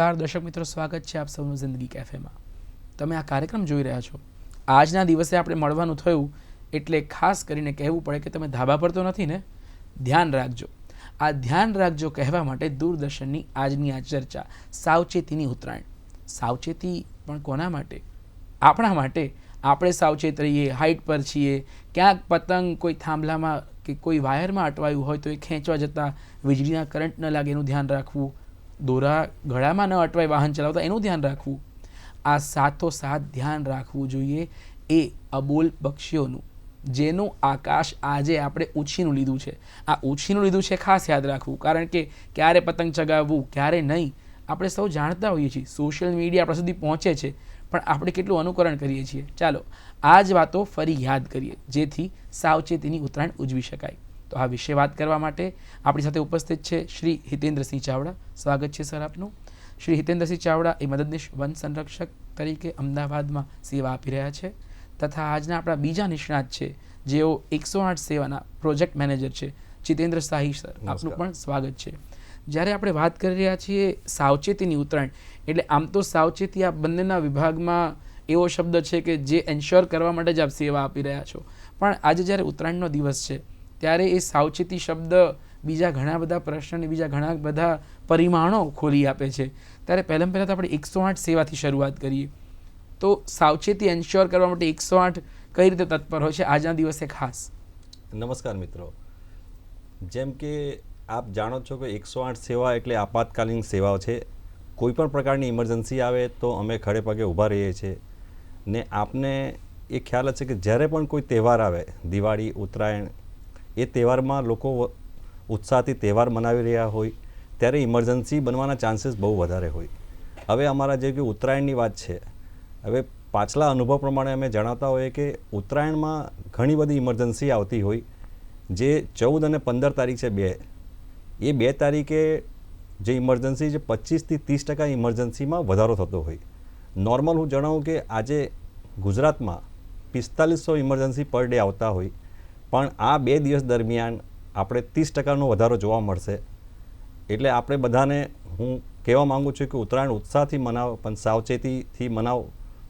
નમસ્કાર, દર્શક મિત્રો, સ્વાગત છે આપ સૌનું જિંદગી કેફેમાં. તમે આ કાર્યક્રમ જોઈ રહ્યા છો. આજના દિવસે આપણે મળવાનું થયું એટલે ખાસ કરીને કહેવું પડે કે તમે ધાબા પર તો નથી ને? ધ્યાન રાખજો. આ ધ્યાન રાખજો કહેવા માટે દૂરદર્શનની આજની આ ચર્ચા, સાવચેતીની ઉત્તરાયણ. સાવચેતી પણ કોના માટે? આપણા માટે? આપણે સાવચેત રહીએ, હાઈટ પર છીએ, ક્યાંક પતંગ કોઈ થાંભલામાં કે કોઈ વાયરમાં અટવાયું હોય તો એ ખેંચવા જતાં વીજળીના કરંટ ન લાગે એનું ધ્યાન રાખવું દોરા ગળામાં ન અટવાય વાહન ચલાવતા, એનું ધ્યાન રાખવું. આ સાથો સાથ ધ્યાન રાખવું જોઈએ એ અબોલ પક્ષીઓનું, જેનું આકાશ આજે આપણે ઉછીનું લીધું છે. આ ઉછીનું લીધું છે ખાસ યાદ રાખવું, કારણ કે ક્યારે પતંગ ચગાવવું, ક્યારે નહીં, આપણે સૌ જાણતા હોઈએ છીએ. સોશિયલ મીડિયા આપણા સુધી પહોંચે છે, પણ આપણે કેટલું અનુકરણ કરીએ છીએ. ચાલો, આ જ વાતો ફરી યાદ કરીએ, જેથી સાવચેતીની ઉત્તરાયણ ઉજવી શકાય. તો આ વિશે વાત કરવા માટે આપણી સાથે ઉપસ્થિત છે શ્રી હિતેન્દ્રસિંહ ચાવડા. સ્વાગત છે સર આપનું. શ્રી હિતેન્દ્રસિંહ ચાવડા એ મદદનીશ વન સંરક્ષક તરીકે અમદાવાદમાં સેવા આપી રહ્યા છે તથા આજના આપણા બીજા નિષ્ણાત છે. જેઓ એકસો આઠ સેવાના પ્રોજેક્ટ મેનેજર છે. જીતેન્દ્ર શાહી સર આપનું પણ સ્વાગત છે. જ્યારે આપણે વાત કરી રહ્યા છીએ સાવચેતીની ઉત્તરાયણ એટલે આમ તો સાવચેતી આ બંનેના વિભાગમાં એવો શબ્દ છે કે જે એન્શ્યોર કરવા માટે જ આપ સેવા આપી રહ્યા છો. પણ આજે જ્યારે ઉત્તરાયણનો દિવસ છે ત્યારે એ સાવચેતી શબ્દ બીજા ઘણા બધા પ્રશ્ન અને બીજા ઘણા બધા પરિમાણો ખોલી આપે છે. ત્યારે પહેલાં પહેલાં તો આપણે એકસો આઠ સેવાથી શરૂઆત કરીએ. તો સાવચેતી એન્શ્યોર કરવા માટે એકસો આઠ કઈ રીતે તત્પર હોય છે? આજના દિવસે ખાસ. નમસ્કાર મિત્રો. જેમ કે આપ જાણો છો કે એકસો આઠ સેવા એટલે આપાતકાલીન સેવાઓ છે. કોઈપણ પ્રકારની ઇમરજન્સી આવે તો અમે ખડે પગે ઊભા રહીએ છીએ. ને આપને એ ખ્યાલ છે કે જ્યારે પણ કોઈ તહેવાર આવે, દિવાળી, ઉત્તરાયણ એ તહેવારમાં લોકો ઉત્સાહથી તહેવાર મનાવી રહ્યા હોય, ત્યારે ઇમરજન્સી બનવાના ચાન્સીસ બહુ વધારે હોય. હવે અમારા જે કે ઉત્તરાયણની વાત છે, હવે પાછલા અનુભવ પ્રમાણે અમે જણાવતા હોઈએ કે ઉત્તરાયણમાં ઘણી બધી ઇમરજન્સી આવતી હોય. જે ચૌદ અને પંદર તારીખ છે બે, એ બે તારીખે જે ઇમરજન્સી જે પચીસથી ત્રીસ ટકા ઇમરજન્સીમાં વધારો થતો હોય. નોર્મલ હું જણાવું કે આજે ગુજરાતમાં પિસ્તાલીસો ઇમરજન્સી પર ડે આવતા હોય. પણ આ બે દિવસ દરમિયાન આપણે ત્રીસ ટકાનો વધારો જોવા મળશે. એટલે આપણે બધાને હું કહેવા માગું છું કે ઉત્તરાયણ ઉત્સાહથી મનાવો, પણ સાવચેતીથી મનાવો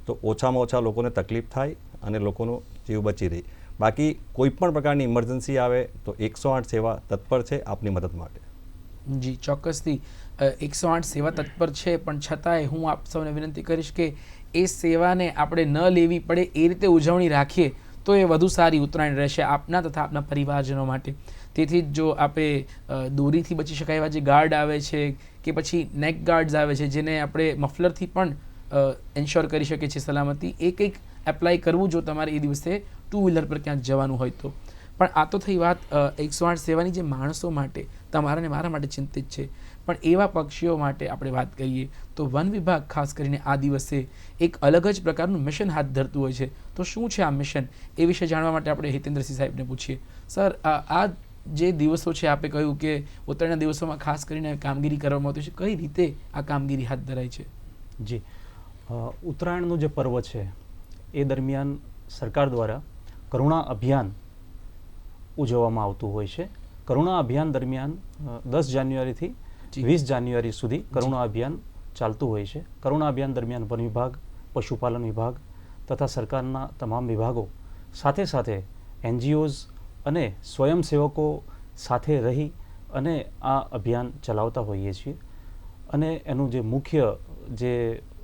તો ઓછામાં ઓછા લોકોને તકલીફ થાય અને લોકોનો જીવ બચી રહે. બાકી કોઈ પણ પ્રકારની ઇમરજન્સી આવે તો એકસો આઠ સેવા તત્પર છે આપની મદદ માટે. જી, ચોક્કસથી. એકસો આઠ સેવા તત્પર છે, પણ છતાંય હું આપ સૌને વિનંતી કરીશ કે એ સેવાને આપણે ન લેવી પડે, એ રીતે ઉજવણી રાખીએ. તો એ વધુ સારી ઉત્તરાયણ રહેશે આપના તથા આપના પરિવારજનો માટે. તેથી જ જો આપે દોરીથી બચી શકાય એવા જે ગાર્ડ આવે છે કે પછી નેક ગાર્ડ્સ આવે છે જેને આપણે મફલરથી પણ એન્શ્યોર કરી શકીએ છીએ સલામતી, એ કંઈક એપ્લાય કરવું જો તમારે એ દિવસે ટુ વ્હીલર પર ક્યાંક જવાનું હોય તો. પણ આ તો થઈ વાત એકસો આઠ સેવાની જે માણસો માટે, તમારા ને મારા માટે ચિંતિત છે. પણ એવા પક્ષીઓ માટે આપણે વાત કરીએ, તો વન વિભાગ ખાસ કરીને આ દિવસે એક અલગ જ પ્રકારનું મિશન હાથ ધરતું હોય છે. તો શું છે આ મિશન? એ વિશે જાણવા માટે આપણે હિતેન્દ્રસિંહ સાહેબને પૂછીએ. સર, આ જે દિવસો છે, આપે કહ્યું કે ઉત્તરાયણના દિવસોમાં ખાસ કરીને કામગીરી કરવામાં આવતી છે. કઈ રીતે આ કામગીરી હાથ ધરાય છે? જી. ઉત્તરાયણનું જે પર્વ છે, એ દરમિયાન સરકાર દ્વારા કરુણા અભિયાન ઉજવવામાં આવતું હોય છે. કરુણા અભિયાન દરમિયાન દસ જાન્યુઆરીથી વીસ જાન્યુઆરી સુધી કરુણા અભિયાન ચાલતું હોય છે. કરુણા અભિયાન દરમિયાન વન વિભાગ પશુપાલન વિભાગ તથા સરકારના તમામ વિભાગો સાથે સાથે એનજીઓઝ અને સ્વયંસેવકો સાથે રહી અને આ અભિયાન ચલાવતા હોઈએ છીએ. અને એનું જે મુખ્ય જે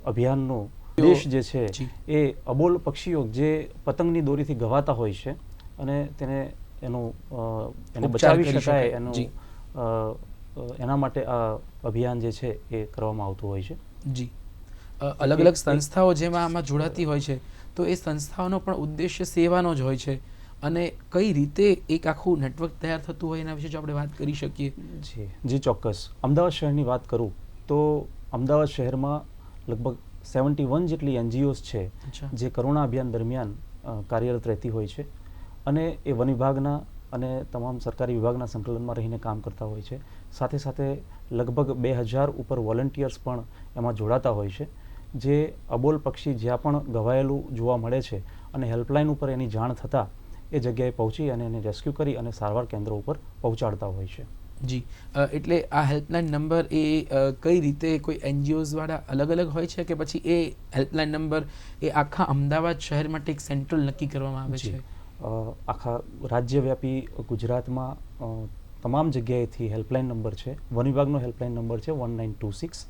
અભિયાનનો દેશ જે છે એ અબોલ પક્ષીઓ જે પતંગની દોરીથી ગવાતા હોય છે અને તેને એનું એને બચાવી શકાય. એનું એના માટે આ અભિયાન જે છે એ કરવામાં આવતું હોય છે. જી. અલગ અલગ સંસ્થાઓ જેમાં આમાં જોડાતી હોય છે તો એ સંસ્થાઓનો પણ ઉદ્દેશ્ય સેવાનો જ હોય છે. અને કઈ રીતે એક આખું નેટવર્ક તૈયાર થતું હોય એના વિશે જો આપણે વાત કરી શકીએ? જી જી ચોક્કસ. અમદાવાદ શહેરની વાત કરું તો અમદાવાદ શહેરમાં લગભગ સેવન્ટી વન જેટલી એનજીઓઝ છે જે કરુણા અભિયાન દરમિયાન કાર્યરત રહેતી હોય છે. અને એ વન વિભાગના અને તમામ સરકારી વિભાગના સંકલનમાં રહીને કામ કરતા હોય છે. સાથે સાથે લગભગ બે હજાર ઉપર વોલન્ટિયર્સ પણ એમાં જોડાતા હોય છે. જે અબોલ પક્ષી જ્યાં પણ ગવાયેલું જોવા મળે છે અને હેલ્પલાઇન ઉપર એની જાણ થતાં એ જગ્યાએ પહોંચી અને એને રેસ્ક્યુ કરી અને સારવાર કેન્દ્રો ઉપર પહોંચાડતા હોય છે. જી. એટલે આ હેલ્પલાઇન નંબર એ કઈ રીતે કોઈ એનજીઓઝવાળા અલગ અલગ હોય છે કે પછી એ હેલ્પલાઇન નંબર એ આખા અમદાવાદ શહેર માટે એક સેન્ટ્રલ નક્કી કરવામાં આવે છે? આખા રાજ્યવ્યાપી ગુજરાતમાં તમામ જગ્યાએથી હેલ્પલાઇન નંબર છે. વન વિભાગનો હેલ્પલાઇન નંબર છે વન નાઇન ટુ સિક્સ.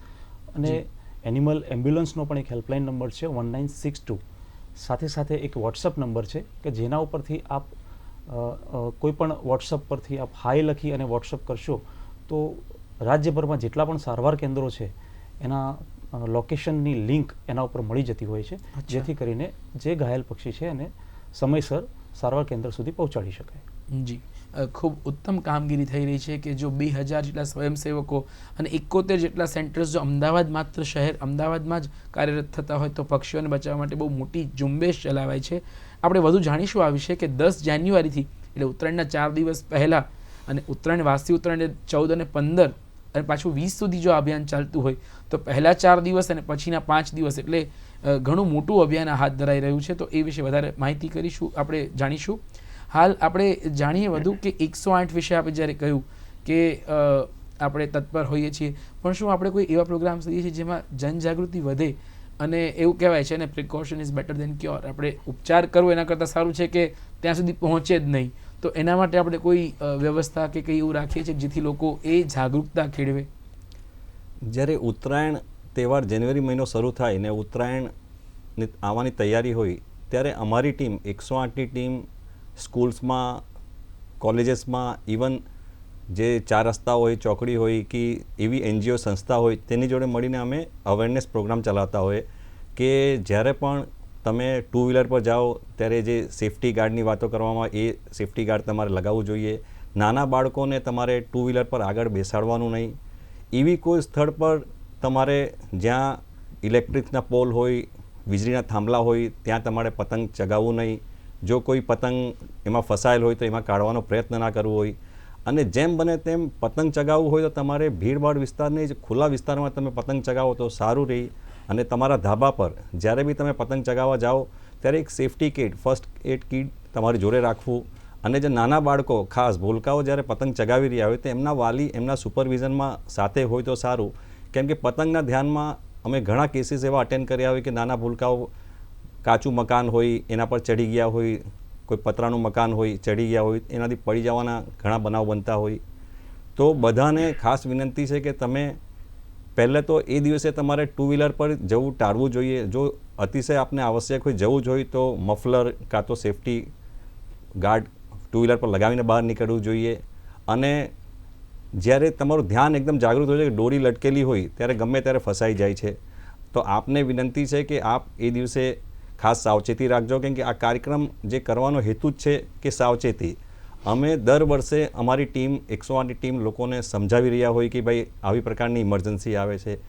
અને એનિમલ એમ્બ્યુલન્સનો પણ એક હેલ્પલાઇન નંબર છે વન નાઇન સિક્સ ટુ. સાથે સાથે એક વોટ્સઅપ નંબર છે કે જેના ઉપરથી આપ અ, અ, કોઈ પણ વોટ્સઅપ પરથી આપ હાય લખી અને વોટ્સઅપ કરશો તો રાજ્યભરમાં જેટલા પણ સારવાર કેન્દ્રો છે એના લોકેશનની લિંક એના ઉપર મળી જતી હોય છે. જેથી કરીને જે ઘાયલ પક્ષી છે એને સમયસર સારવાર કેન્દ્ર સુધી પહોંચાડી શકાય. જી. ખૂબ ઉત્તમ કામગીરી થઈ રહી છે કે જો બે હજાર જેટલા સ્વયંસેવકો અને એકોતેર જેટલા સેન્ટર્સ જો અમદાવાદ માત્ર શહેર, અમદાવાદમાં જ કાર્યરત થતા હોય તો પક્ષીઓને બચાવવા માટે બહુ મોટી ઝુંબેશ ચલાવાય છે. આપણે વધુ જાણીશું આ વિશે કે દસ જાન્યુઆરીથી, એટલે ઉત્તરાયણના ચાર દિવસ પહેલાં અને ઉત્તરાયણ વાસી ઉત્તરાયણ ચૌદ અને પંદર અને પાછું વીસ સુધી જો અભિયાન ચાલતું હોય, તો પહેલાં ચાર દિવસ અને પછીના પાંચ દિવસ એટલે ઘણું મોટું અભિયાન હાથ ધરાઈ રહ્યું છે. તો એ વિશે વધારે માહિતી કરીશું, આપણે જાણીશું. હાલ આપણે જાણીએ વધુ કે એકસો આઠ વિશે આપણે જ્યારે કહ્યું કે આપણે તત્પર હોઈએ છીએ. પણ શું આપણે કોઈ એવા પ્રોગ્રામ કરીએ છીએ જેમાં જનજાગૃતિ વધે અને એવું કહેવાય છે ને precaution is better than cure આપણે ઉપચાર કરવો એના કરતાં સારું છે કે ત્યાં સુધી પહોંચે જ નહીં. તો એના માટે આપણે કોઈ વ્યવસ્થા કે કંઈ એવું રાખીએ છીએ જેથી લોકો એ જાગૃતતા ખેડવે જ્યારે ઉત્તરાયણ તહેવાર જાન્યુઆરી મહિનો શરૂ થાય ને ઉત્તરાયણની આવવાની તૈયારી હોય, ત્યારે અમારી ટીમ એકસો આઠની ટીમ સ્કૂલ્સમાં, કોલેજીસમાં, ઇવન જે ચાર રસ્તા હોય, ચોકડી હોય કે એવી એનજીઓ સંસ્થા હોય, તેની જોડે મળીને અમે અવેરનેસ પ્રોગ્રામ ચલાવતા હોય કે જ્યારે પણ તમે ટુ વ્હીલર પર જાઓ, ત્યારે જે સેફટી ગાર્ડની વાતો કરવામાં એ સેફટી ગાર્ડ તમારે લગાવવું જોઈએ. નાના બાળકોને તમારે ટુ વ્હીલર પર આગળ બેસાડવાનું નહીં. એવી કોઈ સ્થળ પર તમારે જ્યાં ઇલેક્ટ્રિકના પોલ હોય, વીજળીના થાંભલા હોય, ત્યાં તમારે પતંગ ચગાવવું નહીં. જો કોઈ પતંગ એમાં ફસાયેલ હોય તો એમાં કાઢવાનો પ્રયત્ન ના કરવો હોય. અને જેમ બને તેમ પતંગ ચગાવવું હોય તો તમારે ભીડભાડ વિસ્તારની જ ખુલ્લા વિસ્તારમાં તમે પતંગ ચગાવો તો સારું રહે. અને તમારા ધાબા પર જ્યારે બી તમે પતંગ ચગાવવા જાઓ, ત્યારે એક safety kit first aid kit તમારી જોડે રાખવું. અને જે નાના બાળકો, ખાસ ભૂલકાઓ જ્યારે પતંગ ચગાવી રહ્યા હોય તો એમના વાલી, એમના સુપરવિઝનમાં સાથે હોય તો સારું. કેમ કે પતંગના ધ્યાનમાં અમે ઘણા કેસીસ એવા અટેન્ડ કર્યા હોય કે નાના ભૂલકાઓ, કાચું મકાન હોય, એના પર ચડી ગયા હોય, કોઈ પતરાનું મકાન હોય ચડી ગયા હોય, એનાથી પડી જવાના ઘણા બનાવ બનતા હોય. તો બધાને ખાસ વિનંતી છે કે તમે પહેલે તો એ દિવસે તમારે ટુ વ્હીલર પર જવું ટાળવું જોઈએ. જો અતિશય આપને આવશ્યક હોય જવું જોઈએ તો મફલર કાં તો સેફટી ગાર્ડ ટુ વ્હીલર પર લગાવીને બહાર નીકળવું જોઈએ. અને જ્યારે તમારું ધ્યાન એકદમ જાગૃત હોય છે કે દોરી લટકેલી હોય, ત્યારે ગમે ત્યારે ફસાઈ જાય છે. તો આપને વિનંતી છે કે આપ એ દિવસે ખાસ સાવચેતી રાખજો કેમ કે આ કાર્યક્રમ જે કરવાનો હેતુ જ છે કે સાવચેતી. અમે દર વર્ષે અમારી ટીમ, એકસો આઠની ટીમ લોકોને સમજાવી રહ્યા હોય કે ભાઈ આવી પ્રકારની ઇમરજન્સી આવે છે.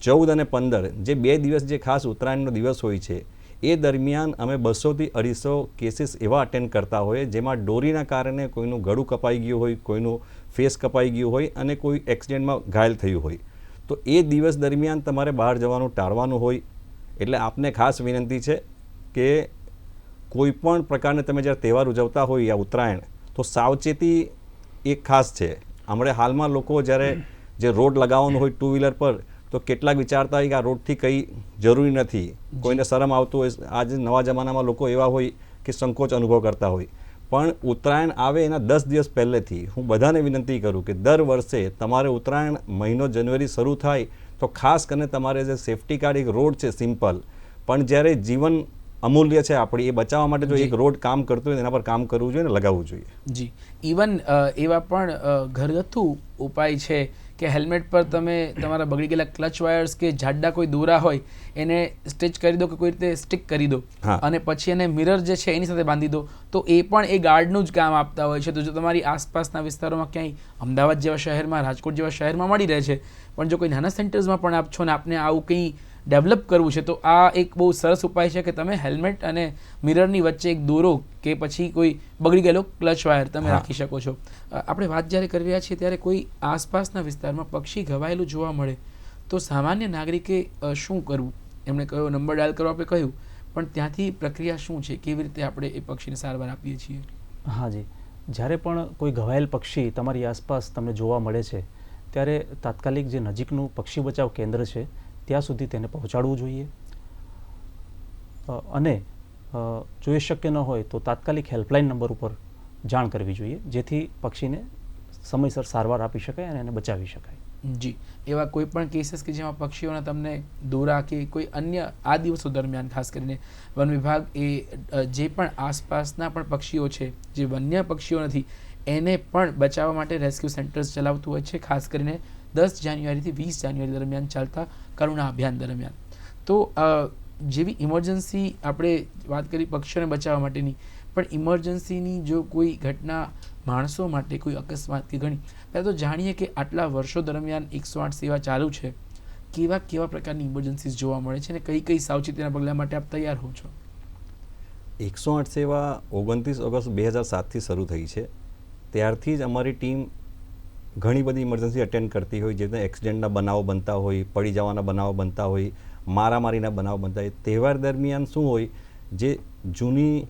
ચૌદ અને પંદર જે બે દિવસ જે ખાસ ઉત્તરાયણનો દિવસ હોય છે, એ દરમિયાન અમે બસોથી અઢીસો કેસીસ એવા અટેન્ડ કરતા હોઈએ જેમાં દોરીના કારણે કોઈનું ગળું કપાઈ ગયું હોય, કોઈનું ફેસ કપાઈ ગયું હોય અને કોઈ એક્સિડન્ટમાં ઘાયલ થયું હોય. તો એ દિવસ દરમિયાન તમારે બહાર જવાનું ટાળવાનું હોય. એટલે આપને ખાસ વિનંતી છે કે કોઈ પણ પ્રકારને તમે જ્યારે તહેવાર ઉજવતા હોય યા ઉત્તરાયણ તો સાવચેતી એક ખાસ છે. હમણાં હાલમાં લોકો જ્યારે જે રોડ લગાવવાનું હોય ટુ વ્હીલર પર તો કેટલાક વિચારતા હોય કે આ રોડથી કંઈ જરૂરી નથી. કોઈને શરમ આવતું હોય આજે નવા જમાનામાં લોકો એવા હોય કે સંકોચ અનુભવ કરતા હોય. પણ ઉત્તરાયણ આવે એના દસ દિવસ પહેલેથી. હું બધાને વિનંતી કરું કે દર વર્ષે તમારે ઉત્તરાયણ મહિનો જાન્યુઆરી શરૂ થાય તો ખાસ કરીને તમારે જે સેફટી કાર્ડ એક રોડ છે સિમ્પલ પણ જ્યારે જીવન અમૂલ્ય છે આપણી એ બચાવવા માટે જો એક રોડ કામ કરતું હોય એના પર કામ કરવું જોઈએ ને લગાવવું જોઈએ. જી. ઇવન એવા પણ ઘરગથ્થુ ઉપાય છે કે હેલ્મેટ પર તમે તમારા બગડી ગયેલા ક્લચ વાયર્સ કે જાડા કોઈ દોરા હોય એને સ્ટિચ કરી દો કે કોઈ રીતે સ્ટિક કરી દો. અને પછી એને મિરર જે છે એની સાથે બાંધી દો. તો એ પણ એ ગાર્ડનું જ કામ આપતા હોય છે. તો જો તમારી આસપાસના વિસ્તારોમાં ક્યાંય અમદાવાદ જેવા શહેરમાં રાજકોટ જેવા શહેરમાં મળી રહે છે પણ જો કોઈ નાના સેન્ટર્સમાં પણ આપ છો ને આપને આવું કંઈ ડેવલપ કરવું છે તો આ એક બહુ સરસ ઉપાય છે કે તમે હેલ્મેટ અને મિરરની વચ્ચે એક દોરો કે પછી કોઈ બગડી ગયેલો ક્લચ વાયર તમે રાખી શકો છો. આપણે વાત જ્યારે કરી રહ્યા છીએ ત્યારે કોઈ આસપાસના વિસ્તારમાં પક્ષી ઘવાયેલું જોવા મળે તો સામાન્ય નાગરિકે શું કરવું? એમણે કયો નંબર ડાયલ કરવા આપણે કહ્યું પણ ત્યાંથી પ્રક્રિયા શું છે? કેવી રીતે આપણે એ પક્ષીને સારવાર આપીએ છીએ? હા જી. જ્યારે પણ કોઈ ઘવાયેલ પક્ષી તમારી આસપાસ તમને જોવા મળે છે ત્યારે તાત્કાલિક જે નજીકનું પક્ષી બચાવ કેન્દ્ર છે ત્યાં સુધી તેને પહોંચાડવું જોઈએ. અને જો એ શક્ય ન હોય તો તાત્કાલિક હેલ્પલાઇન નંબર ઉપર જાણ કરવી જોઈએ, જેથી પક્ષીને સમયસર સારવાર આપી શકાય અને એને બચાવી શકાય. જી. એવા કોઈ પણ કેસીસ કે જેમાં પક્ષીઓના તમને દોરા કે કોઈ અન્ય આ દિવસો દરમિયાન, ખાસ કરીને વન વિભાગ એ જે પણ આસપાસના પણ પક્ષીઓ છે, જે વન્ય પક્ષીઓ નથી, એને પણ બચાવવા માટે રેસ્ક્યુ સેન્ટર્સ ચલાવતું હોય છે, ખાસ કરીને દસ જાન્યુઆરીથી વીસ જાન્યુઆરી દરમિયાન ચાલતા કરુણા અભિયાન દરમિયાન. તો જેવી ઇમરજન્સી આપણે વાત કરી પક્ષીઓને બચાવવા માટેની, પણ ઇમરજન્સીની જો કોઈ ઘટના માણસો માટે કોઈ અકસ્માત કે ઘણી, પહેલાં તો જાણીએ કે આટલા વર્ષો દરમિયાન એકસો આઠ સેવા ચાલુ છે. કેવા કેવા પ્રકારની ઇમરજન્સીસ જોવા મળે છે અને કઈ કઈ સાવચેતીના પગલાં માટે આપ તૈયાર હો છો? એકસો આઠ સેવા ઓગણત્રીસ ઓગસ્ટ બે હજાર સાતથી શરૂ થઈ છે. ત્યારથી જ અમારી ટીમ ઘણી બધી ઇમરજન્સી અટેન્ડ કરતી હોય, જેને એક્સિડન્ટના બનાવો બનતા હોય, પડી જવાના બનાવો બનતા હોય, મારામારીના બનાવો બનતા હોય, તહેવાર દરમિયાન શું હોય, જે જૂની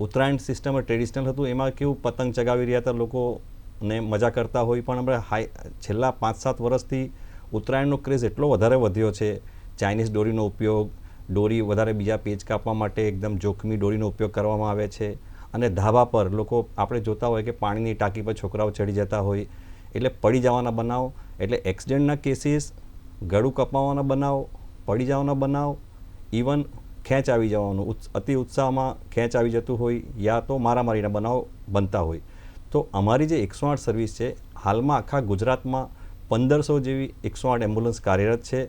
ઉત્તરાયણ સિસ્ટમ ટ્રેડિશનલ હતું, એમાં કેવું પતંગ ચગાવી રહ્યા હતા લોકો ને મજા કરતા હોય, પણ આપણે હાઈ, છેલ્લા પાંચ સાત વર્ષથી ઉત્તરાયણનો ક્રેઝ એટલો વધારે વધ્યો છે. ચાઇનીઝ દોરીનો ઉપયોગ, દોરી વધારે બીજા પેજ કાપવા માટે એકદમ જોખમી દોરીનો ઉપયોગ કરવામાં આવે છે. અને ધાબા પર લોકો આપણે જોતા હોય કે પાણીની ટાંકી પર છોકરાઓ ચડી જતા હોય, એટલે પડી જવાના બનાવ, એટલે એક્સિડન્ટના કેસીસ, ગળું કપાવવાના બનાવ, પડી જવાના બનાવ ઇવન ખેંચ આવી જવાનું અતિ ઉત્સાહમાં ખેંચ આવી જતું હોય યા તો મારામારીના બનાવ બનતા હોય. તો અમારી જે એકસો આઠ સર્વિસ છે, હાલમાં આખા ગુજરાતમાં પંદરસો જેવી એકસો આઠ એમ્બ્યુલન્સ કાર્યરત છે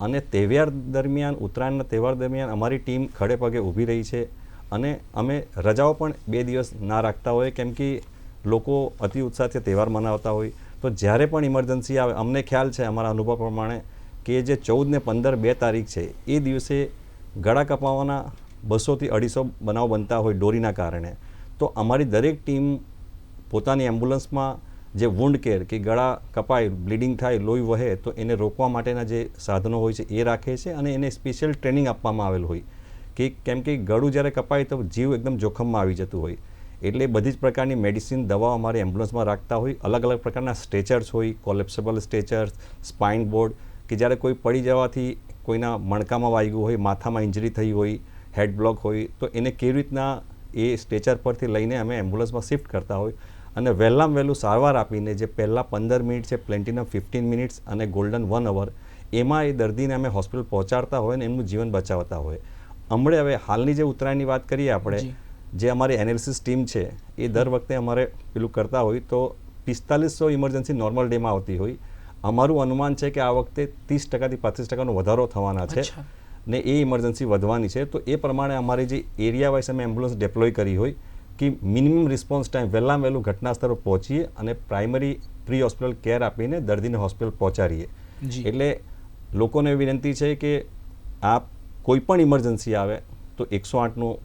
અને તહેવાર દરમિયાન, ઉત્તરાયણના તહેવાર દરમિયાન અમારી ટીમ ખડે પગે ઊભી રહી છે. અને અમે રજાઓ પણ બે દિવસ ના રાખતા હોય કેમ કે લોકો અતિ ઉત્સાહથી તહેવાર મનાવતા હોય. તો જ્યારે પણ ઇમરજન્સી આવે, અમને ખ્યાલ છે અમારા અનુભવ પ્રમાણે કે જે ચૌદ ને પંદર બે તારીખ છે, એ દિવસે ગળા કપાવવાના બસોથી અઢીસો બનાવ બનતા હોય દોરીના કારણે. તો અમારી દરેક ટીમ પોતાની એમ્બ્યુલન્સમાં જે વુન્ડ કેર કે ગળા કપાય બ્લીડિંગ થાય, લોહી વહે, તો એને રોકવા માટેના જે સાધનો હોય છે, એ રાખે છે અને એને સ્પેશિયલ ટ્રેનિંગ આપવામાં આવેલ હોય. કે કેમ કે ગળું જ્યારે કપાય તો જીવ એકદમ જોખમમાં આવી જતું હોય. એટલે બધી જ પ્રકારની મેડિસિન દવાઓ અમારે એમ્બ્યુલન્સમાં રાખતા હોય. અલગ અલગ પ્રકારના સ્ટ્રેચર્સ હોય કોલેપ્સેબલ સ્ટ્રેચર્સ સ્પાઇન બોર્ડ કે જ્યારે કોઈ પડી જવાથી કોઈના મણકામાં વાગ્યું હોય, માથામાં ઇન્જરી થઈ હોય હેડ બ્લોક હોય, તો એને કેવી રીતના એ સ્ટ્રેચર પરથી લઈને અમે એમ્બ્યુલન્સમાં શિફ્ટ કરતા હોય. અને વહેલામાં વહેલું સારવાર આપીને જે પહેલાં પંદર મિનિટ છે પ્લેન્ટિનમ ફિફ્ટીન મિનિટ્સ અને ગોલ્ડન વન અવર એમાં એ દર્દીને અમે હોસ્પિટલ પહોંચાડતા હોય ને એમનું જીવન બચાવતા હોય. હમણાં હવે હાલની જે ઉત્તરાયણની વાત કરીએ આપણે જે. અમારી એનાલિસિસ ટીમ છે એ દર વખતે અમારે પેલું કરતા હોય તો પિસ્તાલીસો ઇમરજન્સી નોર્મલ ડેમાં આવતી હોય. અમારું અનુમાન છે કે આ વખતે ત્રીસ ટકાથી પાંત્રીસ ટકાનો વધારો થવાના છે ને એ ઇમરજન્સી વધવાની છે. તો એ પ્રમાણે અમારી જે એરિયા વાઇઝ અમે એમ્બ્યુલન્સ ડેપ્લોય કરી હોય કે મિનિમમ રિસ્પોન્સ ટાઈમ વહેલામાં વહેલું ઘટના સ્થળ પહોંચીએ અને પ્રાઇમરી પ્રી હોસ્પિટલ કેર આપીને દર્દીને હોસ્પિટલ પહોંચાડીએ. એટલે લોકોને વિનંતી છે કે આપ કોઈ પણ ઇમરજન્સી આવે, તો એકસો આઠનું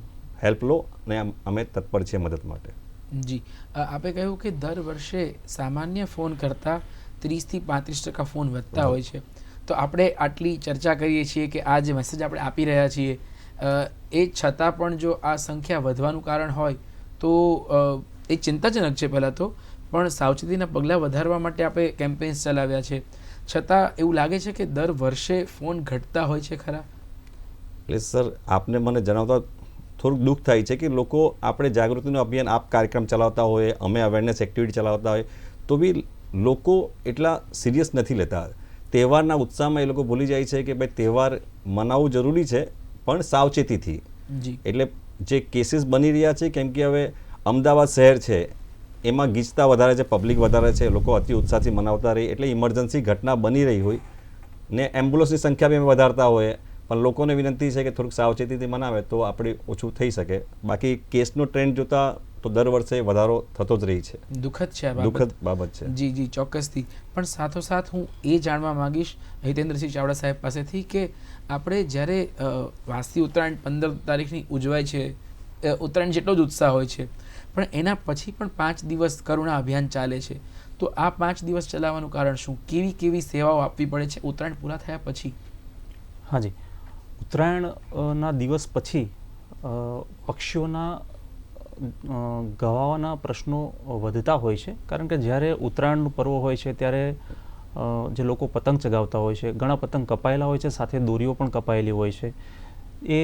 હેલ્પ લો અને અમ- તત્પર છીએ મદદ માટે. જી. આપે કહ્યું કે દર વર્ષે સામાન્ય ફોન કરતાં ત્રીસથી પાંત્રીસ ટકા ફોન વધતા હોય છે. તો આપણે આટલી ચર્ચા કરીએ છીએ કે આ જે મેસેજ આપણે આપી રહ્યા છીએ એ છતાં પણ જો આ સંખ્યા વધવાનું કારણ હોય, તો એ ચિંતાજનક છે પહેલાં તો, પણ સાવચેતીના પગલાં વધારવા માટે આપણે કેમ્પેન્સ ચલાવ્યા છે. છતાં એવું લાગે છે કે દર વર્ષે ફોન ઘટતા હોય છે ખરા? એટલે સર આપને મને જણાવતા થોડુંક દુઃખ થાય છે કે લોકો આપણે જાગૃતિનું અભિયાન આપ કાર્યક્રમ ચલાવતા હોય અમે અવેરનેસ એક્ટિવિટી ચલાવતા હોય તો બી લોકો એટલા સિરિયસ નથી લેતા. તહેવારના ઉત્સાહમાં એ લોકો ભૂલી જાય છે કે ભાઈ તહેવાર મનાવવું જરૂરી છે પણ સાવચેતીથી. એટલે જે કેસીસ બની રહ્યા છે કેમ કે હવે અમદાવાદ શહેર છે એમાં ગીચતા વધારે છે પબ્લિક વધારે છે લોકો અતિ ઉત્સાહથી મનાવતા રહી એટલે ઇમરજન્સી ઘટના બની રહી હોય ને એમ્બ્યુલન્સની સંખ્યા બી વધારતા હોય પણ લોકોને વિનંતી છે કે થોડુંક સાવચેતીથી મનાવે તો આપણે ઓછું થઈ શકે. બાકી કેસનો ટ્રેન્ડ જોતા તો દર વર્ષે વધારો થતો જ રહી છે. દુઃખદ છે દુઃખદ બાબત છે. જી જી ચોક્કસથી. પણ સાથોસાથ હું એ જાણવા માંગીશ હિતેન્દ્રસિંહ ચાવડા સાહેબ પાસેથી કે આપણે જ્યારે વાસી ઉત્તરાયણ પંદર તારીખની ઉજવાય છે ઉત્તરાયણ જેટલો જ ઉત્સાહ હોય છે પણ એના પછી પણ પાંચ દિવસ કરુણા અભિયાન ચાલે છે. તો આ પાંચ દિવસ ચલાવવાનું કારણ શું? કેવી કેવી સેવાઓ આપવી પડે છે? ઉત્તરાયણ પૂરા થયા પછી? હાજી ઉત્તરાયણ અ, ના દિવસ પછી પક્ષીઓના ગવાવાના પ્રશ્નો વધતા હોય છે. કારણ કે જ્યારે ઉત્તરાયણનું પર્વ હોય છે ત્યારે જે લોકો પતંગ ચગાવતા હોય છે ઘણા પતંગ કપાયેલા હોય છે સાથે દોરીઓ પણ કપાયેલી હોય છે. એ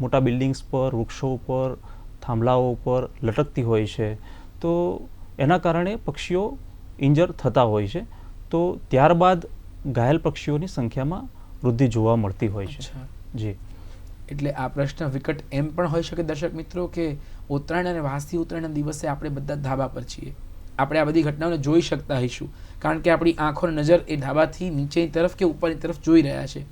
મોટા બિલ્ડિંગ્સ પર વૃક્ષો ઉપર થાંભલાઓ ઉપર લટકતી હોય છે. તો એના કારણે પક્ષીઓ ઇન્જર થતા હોય છે. તો ત્યારબાદ ઘાયલ પક્ષીઓની સંખ્યામાં વૃદ્ધિ જોવા મળતી હોય છે. જી. એટલે આ પ્રશ્ન વિકટ એમ પણ હોઈ શકે દર્શક મિત્રો કે ઉત્તરાયણ અને વાસી ઉત્તરાયણના દિવસે આપણે બધા ધાબા પર છીએ. આપણે આ બધી ઘટનાઓને જોઈ શકતા હોઈશું. કારણ કે આપણી આંખોની નજર એ ધાબાથી નીચેની તરફ કે ઉપરની તરફ જોઈ રહ્યા છે.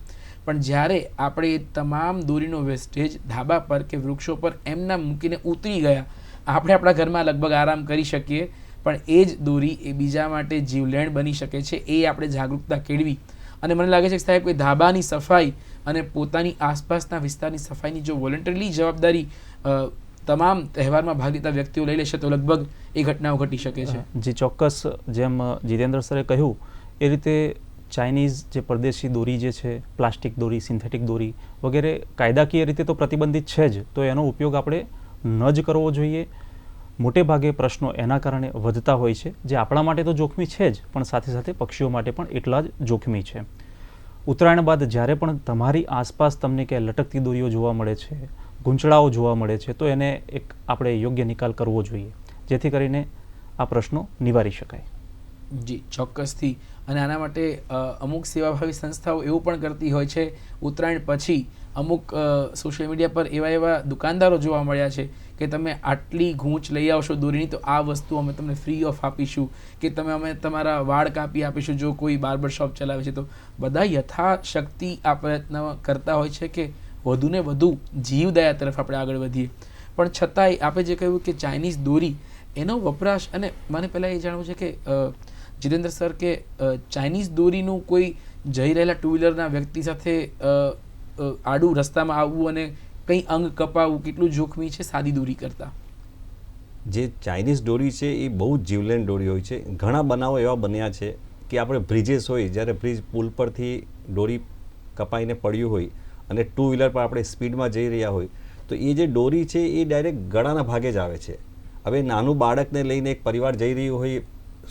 પણ જ્યારે આપણે તમામ દોરીનો વેસ્ટેજ ધાબા પર કે વૃક્ષો પર એમના મૂકીને ઉતરી ગયા, આપણે આપણા ઘરમાં લગભગ આરામ કરી શકીએ. પણ એ જ દોરી એ બીજા માટે જીવલેણ બની શકે છે. એ આપણે જાગૃતતા કેળવી. અને મને લાગે છે કે સાહેબ કોઈ ધાબાની સફાઈ અને પોતાની આસપાસના વિસ્તારની સફાઈની જો વોલન્ટરીલી જવાબદારી તમામ તહેવારમાં ભાગ લેતા વ્યક્તિઓ લઈ લેશે તો લગભગ એ ઘટનાઓ ઘટી શકે છે. જે ચોક્કસ જેમ જીતેન્દ્ર સરે કહ્યું, એ રીતે ચાઇનીઝ જે પરદેશી દોરી જે છે, પ્લાસ્ટિક દોરી, સિન્થેટિક દોરી વગેરે કાયદાકીય રીતે તો પ્રતિબંધિત છે જ, તો એનો ઉપયોગ આપણે ન જ કરવો જોઈએ. મોટે ભાગે પ્રશ્નો એના કારણે વધતા હોય છે, જે આપણા માટે તો જોખમી છે જ, પણ સાથે સાથે પક્ષીઓ માટે પણ એટલા જ જોખમી છે. ઉત્તરાયણ બાદ જ્યારે પણ તમારી આસપાસ તમને કે લટકતી દોરીઓ જોવા મળે છે, ગૂંચળાઓ જોવા મળે છે, તો એને એક આપણે યોગ્ય નિકાલ કરવો જોઈએ, જેથી કરીને આ પ્રશ્નો નિવારી શકાય. જી, ચોક્કસથી. અને આના માટે અમુક સેવાભાવી સંસ્થાઓ એવું પણ કરતી હોય છે, ઉત્તરાયણ પછી અમુક સોશિયલ મીડિયા પર એવા એવા દુકાનદારો જોવા મળ્યા છે કે તમે આટલી ગૂંચ લઈ આવશો દોરીની, તો આ વસ્તુ અમે તમને ફ્રી ઓફ આપીશું. કે તમે અમે તમારા વાળ કાપી આપીશું જો કોઈ બાર્બર શોપ ચલાવે છે. તો બધા યથાશક્તિ આ પ્રયત્ન કરતા હોય છે કે વધુને વધુ જીવદયા તરફ આપણે આગળ વધીએ. પણ છતાંય આપણે જે કહ્યું કે ચાઇનીઝ દોરી, એનો વપરાશ અને મને પહેલાં એ જાણવું છે કે જીતેન્દ્ર સર કે ચાઇનીઝ દોરીનું કોઈ જઈ રહેલા ટુ વ્હીલરના વ્યક્તિ સાથે આડું રસ્તામાં આવવું અને કંઈ અંગ કપાવવું કેટલું જોખમી છે, સાદી દોરી કરતાં? જે ચાઇનીઝ દોરી છે, એ બહુ જ જીવલેણ દોરી હોય છે. ઘણા બનાવો એવા બન્યા છે કે આપણે બ્રિજેસ હોય, જ્યારે બ્રિજ પુલ પરથી દોરી કપાઈને પડ્યું હોય અને ટુ વ્હીલર પર આપણે સ્પીડમાં જઈ રહ્યા હોય, તો એ જે દોરી છે, એ ડાયરેક્ટ ગળાના ભાગે જ આવે છે. હવે નાનું બાળકને લઈને એક પરિવાર જઈ રહ્યું હોય,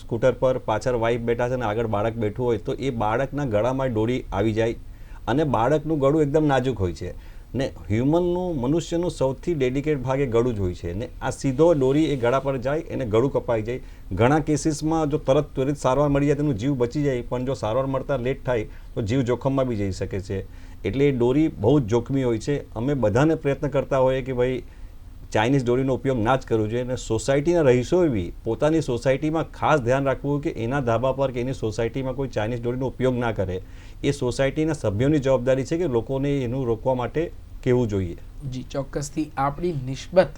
સ્કૂટર પર પાછળ વાઈફ બેઠા છે અને આગળ બાળક બેઠું હોય, તો એ બાળકના ગળામાં દોરી આવી જાય અને બાળકનું ગળું એકદમ નાજુક હોય છે. ને હ્યુમનનું, મનુષ્યનું સૌથી ડેડિકેટ ભાગ એ ગળું જ હોય છે. ને આ સીધો દોરી એ ગળા પર જાય, એને ગળું કપાઈ જાય. ઘણા કેસીસમાં જો તરત ત્વરિત સારવાર મળી જાય, તેનું જીવ બચી જાય. પણ જો સારવાર મળતા લેટ થાય, તો જીવ જોખમમાં બી જઈ શકે છે. એટલે એ દોરી બહુ જ જોખમી હોય છે. અમે બધાને પ્રયત્ન કરતા હોઈએ કે ભાઈ, ચાઇનીઝ દોરીનો ઉપયોગ ના જ કરવો જોઈએ. અને સોસાયટીના રહીશોએ બી પોતાની સોસાયટીમાં ખાસ ધ્યાન રાખવું કે એના ધાબા પર કે એની સોસાયટીમાં કોઈ ચાઇનીઝ દોરીનો ઉપયોગ ના કરે. એ સોસાયટીના સભ્યોની જવાબદારી છે કે લોકોને એનું રોકવા માટે કહેવું જોઈએ. જી, ચોક્કસથી આપણી નિસ્બત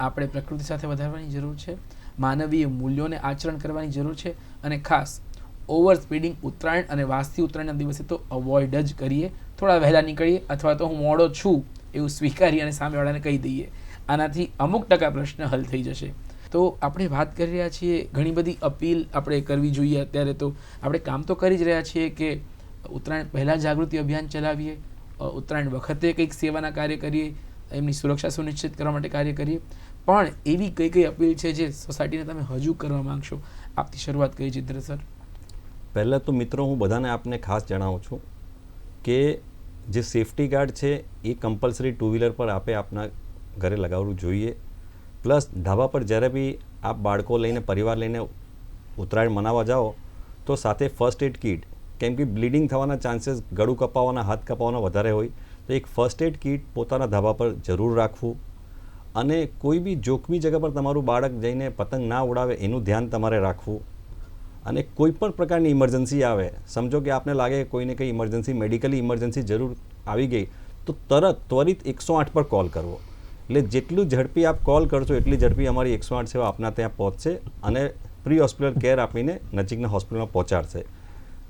આપણે પ્રકૃતિ સાથે વધારવાની જરૂર છે, માનવીય મૂલ્યોને આચરણ કરવાની જરૂર છે અને ખાસ ઓવર સ્પીડિંગ ઉત્તરાયણ અને વાસી ઉત્તરાયણના દિવસે તો અવોઇડ જ કરીએ. થોડા વહેલા નીકળીએ અથવા તો હું મોડો છું એવું સ્વીકારી અને સામેવાળાને કહી દઈએ. આનાથી અમુક ટકા પ્રશ્ન હલ થઈ જશે. તો આપણે વાત કરી રહ્યા છીએ, ઘણી બધી અપીલ આપણે કરવી જોઈએ અત્યારે તો. આપણે કામ તો કરી જ રહ્યા છીએ કે ઉત્તરાયણ પહેલાં જાગૃતિ અભિયાન ચલાવીએ ઉત્તરાયણ વખતે કંઈક સેવાના કાર્ય કરીએ, એમની સુરક્ષા સુનિશ્ચિત કરવા માટે કાર્ય કરીએ. પણ એવી કઈ કઈ અપીલ છે જે સોસાયટીને તમે હજુ કરવા માંગશો? આપથી શરૂઆત કરી ચિત્ર સર. પહેલાં તો મિત્રો હું બધાને આપને ખાસ જણાવું છું કે જે સેફટી ગાર્ડ છે એ કમ્પલસરી ટુ વ્હીલર પર આપે આપના ઘરે લગાવવું જોઈએ. પ્લસ ઢાબા પર જ્યારે બી આપ બાળકો લઈને, પરિવાર લઈને ઉત્તરાયણ મનાવવા જાઓ તો સાથે ફર્સ્ટ એડ કીટ કેમ કે બ્લીડિંગ થવાના ચાન્સીસ, ગળું કપાવવાના, હાથ કપાવવાના વધારે હોય, તો એક ફર્સ્ટ એડ કીટ પોતાના ધાબા પર જરૂર રાખવું. અને કોઈ બી જોખમી જગ્યા પર તમારું બાળક જઈને પતંગ ના ઉડાવે એનું ધ્યાન તમારે રાખવું. અને કોઈ પણ પ્રકારની ઇમરજન્સી આવે, સમજો કે આપને લાગે કોઈને કંઈ ઇમરજન્સી મેડિકલી ઇમરજન્સી જરૂર આવી ગઈ, તો તરત, ત્વરિત એકસો આઠ પર કોલ કરવો. એટલે જેટલું ઝડપી આપ કોલ કરશો, એટલી ઝડપી અમારી એકસો આઠ સેવા આપના ત્યાં પહોંચશે અને પ્રી હોસ્પિટલ કેર આપીને નજીકના હોસ્પિટલમાં પહોંચાડશે.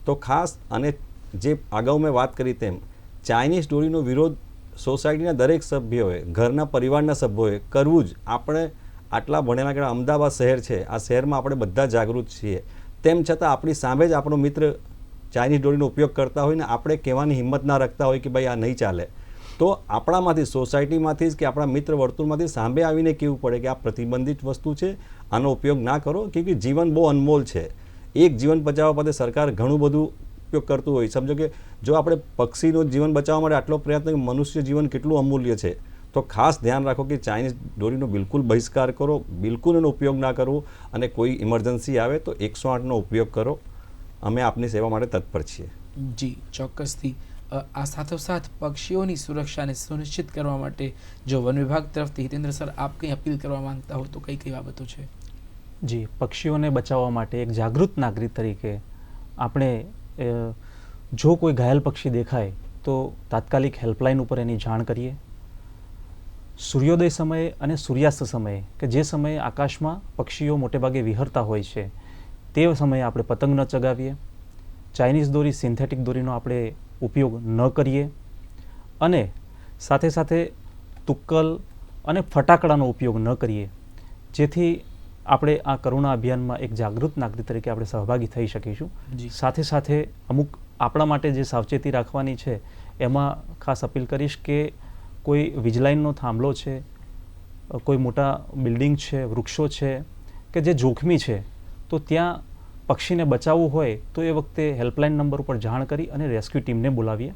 તો ખાસ અને જે અગાઉ મેં વાત કરી તેમ, ચાઇનીઝ ડોરીનો વિરોધ સોસાયટીના દરેક સભ્યોએ, ઘરના પરિવારના સભ્યોએ કરવું જ આપણે આટલા ભણેલા કે અમદાવાદ શહેર છે. આ શહેરમાં આપણે બધા જાગૃત છીએ. તેમ છતાં આપણી સામે જ આપણો મિત્ર ચાઇનીઝ ડોરીનો ઉપયોગ કરતા હોય ને આપણે કહેવાની હિંમત ના રાખતા હોય કે ભાઈ આ નહીં ચાલે. તો આપણામાંથી, સોસાયટીમાંથી જ કે આપણા મિત્ર વર્તુળમાંથી સાંભે આવીને કહેવું પડે કે આ પ્રતિબંધિત વસ્તુ છે, આનો ઉપયોગ ના કરો, કેમ કે જીવન બહુ અનમોલ છે. એક જીવન બચાવવા માટે સરકાર ઘણું બધું ઉપયોગ કરતું હોય સમજો કે જો આપણે પક્ષીનું જીવન બચાવવા માટે આટલો પ્રયત્ન મનુષ્ય જીવન કેટલું અમૂલ્ય છે, તો ખાસ ધ્યાન રાખો કે ચાઇનીઝ દોરીનો બિલકુલ બહિષ્કાર કરો, બિલકુલ એનો ઉપયોગ ના કરવો અને કોઈ ઇમરજન્સી આવે તો એકસો આઠનો ઉપયોગ કરો. અમે આપની સેવા માટે તત્પર છીએ. જી, ચોક્કસથી. આ સાથોસાથ પક્ષીઓની સુરક્ષાને સુનિશ્ચિત કરવા માટે જો વન વિભાગ તરફથી હિતેન્દ્ર સર આપ કંઈ અપીલ કરવા માંગતા હો તો કઈ કઈ બાબતો છે? જી પક્ષીઓને બચાવવા માટે એક જાગૃત નાગરિક તરીકે આપણે જો કોઈ ઘાયલ પક્ષી દેખાય, તો તાત્કાલિક હેલ્પલાઇન ઉપર એની જાણ કરીએ. સૂર્યોદય સમયે અને સૂર્યાસ્ત સમયે, કે જે સમયે આકાશમાં પક્ષીઓ મોટેભાગે વિહરતા હોય છે, તે સમયે આપણે પતંગ ન ચગાવીએ. ચાઇનીઝ દોરી સિન્થેટિક દોરીનો આપણે ઉપયોગ ન કરીએ. અને સાથે સાથે તુક્કલ અને ફટાકડાનો ઉપયોગ ન કરીએ. જેથી આપણે આ કરુણા અભિયાનમાં એક જાગૃત નાગરિક તરીકે આપણે સહભાગી થઈ શકીશું. સાથે સાથે અમુક આપણા માટે જે સાવચેતી રાખવાની છે એમાં ખાસ અપીલ કરીશ કે કોઈ વીજલાઇનનો થાંભલો છે કોઈ મોટા બિલ્ડિંગ છે વૃક્ષો છે કે જે જોખમી છે તો ત્યાં પક્ષીને બચાવવું હોય તો એ વખતે હેલ્પલાઇન નંબર ઉપર જાણ કરી અને રેસ્ક્યુ ટીમને બોલાવીએ.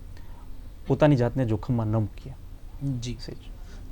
પોતાની જાતને જોખમમાં ન મૂકીએ. જી.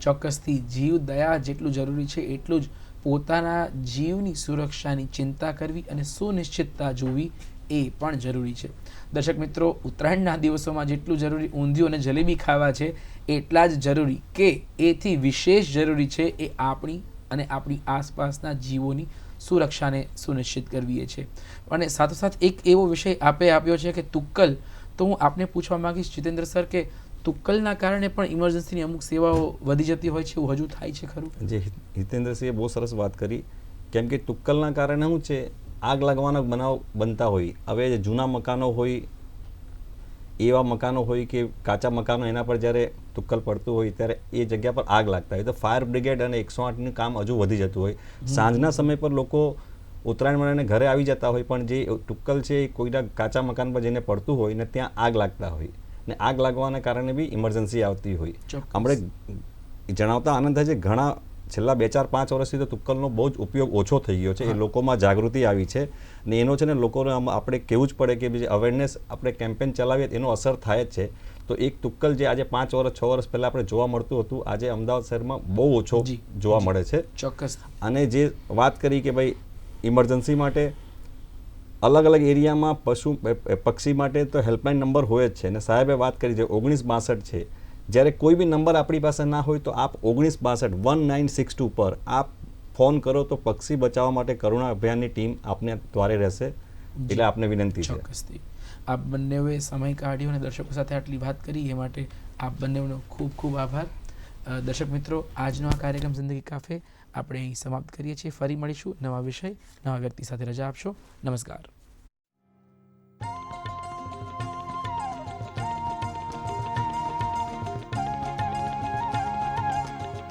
ચોક્કસથી જીવ દયા જેટલું જરૂરી છે એટલું જ પોતાના જીવની સુરક્ષાની ચિંતા કરવી અને સુનિશ્ચિતતા જોવી એ પણ જરૂરી છે. દર્શક મિત્રો, ઉત્તરાયણના દિવસોમાં જેટલું જરૂરી ઊંધિયું અને જલેબી ખાવા છે, એટલા જ જરૂરી કે એથી વિશેષ જરૂરી છે એ આપણી અને આપણી આસપાસના જીવોની સુરક્ષાને સુનિશ્ચિત કરવી એ છે. અને સાથોસાથ એક એવો વિષય આપે આપ્યો છે કે તુક્કલ, તો હું આપને પૂછવા માંગીશ જીતેન્દ્ર સર કે તુક્કલના કારણે પણ ઇમરજન્સીની અમુક સેવાઓ વધી જતી હોય છે એવું હજુ થાય છે ખરું? જે હિત- હિતેન્દ્રસિંહે બહુ સરસ વાત કરી કેમ કે તુક્કલના કારણે શું છે આગ લાગવાના બનાવ બનતા હોય. હવે જે જૂના મકાનો હોય એવા મકાનો હોય કે કાચા મકાનો એના પર જ્યારે તુક્કલ પડતું હોય ત્યારે એ જગ્યા પર આગ લાગતા હોય. તો ફાયર બ્રિગેડ અને એકસો આઠનું કામ હજુ વધી જતું હોય. સાંજના સમય પર લોકો ઉત્તરાયણ મળીને ઘરે આવી જતા હોય પણ જે તુક્કલ છે એ કોઈના કાચા મકાન પર જઈને પડતું હોય ને ત્યાં આગ લાગતા હોય. ને આગ લાગવાના કારણે બી ઇમરજન્સી આવતી હોય. આપણે જણાવતા આનંદ થાય છે ઘણા છેલ્લા બે ચાર પાંચ વર્ષથી તો તુક્કલનો બહુ જ ઉપયોગ ઓછો થઈ ગયો છે એ લોકોમાં જાગૃતિ આવી છે ને એનો છે ને લોકોને આમ આપણે કહેવું જ પડે કે બીજી અવેરનેસ આપણે કેમ્પેન ચલાવીએ એનો અસર થાય જ છે. તો એક તુક્કલ જે આજે પાંચ વર્ષ છ વર્ષ પહેલાં આપણે જોવા મળતું હતું આજે અમદાવાદ શહેરમાં બહુ ઓછો જોવા મળે છે. ચોક્કસ. અને જે વાત કરી કે ભાઈ ઇમરજન્સી માટે અલગ અલગ એરિયામાં પશુ પક્ષી માટે તો હેલ્પલાઇન નંબર હોય જ છે. અને સાહેબે વાત કરી છે ઓગણીસ બાસઠ છે. જ્યારે કોઈ બી નંબર આપણી પાસે ના હોય તો આપ ઓગણીસ બાસઠ વન નાઇન સિક્સ ટુ પર આપ ફોન કરો તો પક્ષી બચાવવા માટે કરુણા અભિયાનની ટીમ આપને દ્વારે રહેશે એટલે આપને વિનંતી છે. ચોક્કસથી. આપ બંનેઓએ સમય કાઢ્યો અને દર્શકો સાથે આટલી વાત કરી એ માટે આપ બંનેનો ખૂબ ખૂબ આભાર. દર્શક મિત્રો આજનો આ કાર્યક્રમ જિંદગી કાફે આપણે અહીં સમાપ્ત કરીએ છીએ. ફરી મળીશું. નવા વિષય નવા વ્યક્તિ સાથે રજા આપશો. નમસ્કાર.